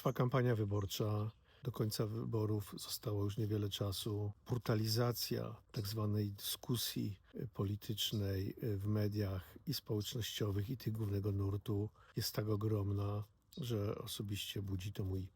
Trwa kampania wyborcza. Do końca wyborów zostało już niewiele czasu. Brutalizacja tak zwanej dyskusji politycznej y, w mediach i społecznościowych, i tych głównego nurtu jest tak ogromna, że osobiście budzi to mój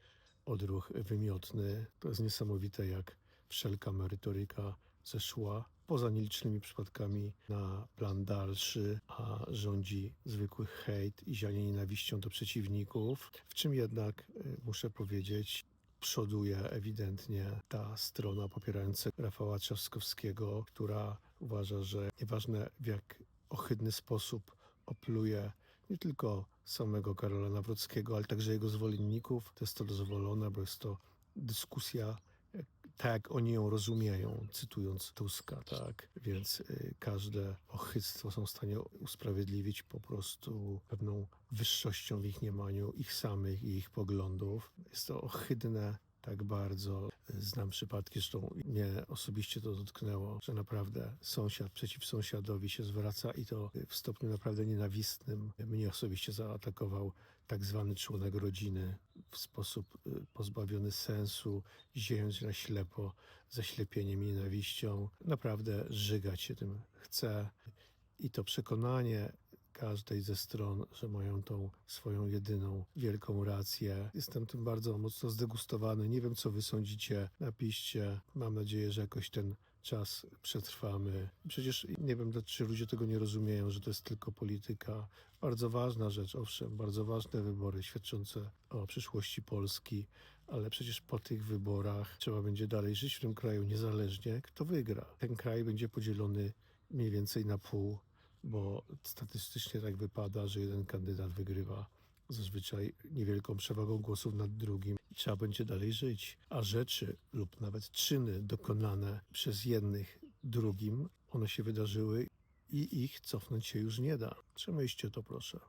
odruch wymiotny. To jest niesamowite, jak wszelka merytoryka zeszła poza nielicznymi przypadkami na plan dalszy, a rządzi zwykły hejt i zianie nienawiścią do przeciwników, w czym jednak, y, muszę powiedzieć, przoduje ewidentnie ta strona popierająca Rafała Trzaskowskiego, która uważa, że nieważne w jak ohydny sposób opluje nie tylko samego Karola Nawrockiego, ale także jego zwolenników, to jest to dozwolone, bo jest to dyskusja tak oni ją rozumieją, cytując Tuska, tak? Więc y, każde ochyctwo są w stanie usprawiedliwić po prostu pewną wyższością w ich mniemaniu, ich samych i ich poglądów. Jest to ohydne tak bardzo. Znam przypadki, zresztą mnie osobiście to dotknęło, że naprawdę sąsiad przeciw sąsiadowi się zwraca i to w stopniu naprawdę nienawistnym. Mnie osobiście zaatakował tak zwany członek rodziny w sposób y, pozbawiony sensu, ziejąc na ślepo, zaślepieniem nienawiścią. Naprawdę żygać się tym chce. I to przekonanie każdej ze stron, że mają tą swoją jedyną wielką rację. Jestem tym bardzo mocno zdegustowany. Nie wiem, co wy sądzicie. Napiszcie. Mam nadzieję, że jakoś ten czas przetrwamy. Przecież nie wiem, czy ludzie tego nie rozumieją, że to jest tylko polityka. Bardzo ważna rzecz, owszem, bardzo ważne wybory świadczące o przyszłości Polski, ale przecież po tych wyborach trzeba będzie dalej żyć w tym kraju niezależnie, kto wygra. Ten kraj będzie podzielony mniej więcej na pół bo statystycznie tak wypada, że jeden kandydat wygrywa zazwyczaj niewielką przewagą głosów nad drugim i trzeba będzie dalej żyć. A rzeczy lub nawet czyny dokonane przez jednych drugim, one się wydarzyły i ich cofnąć się już nie da. Przemyślcie to proszę.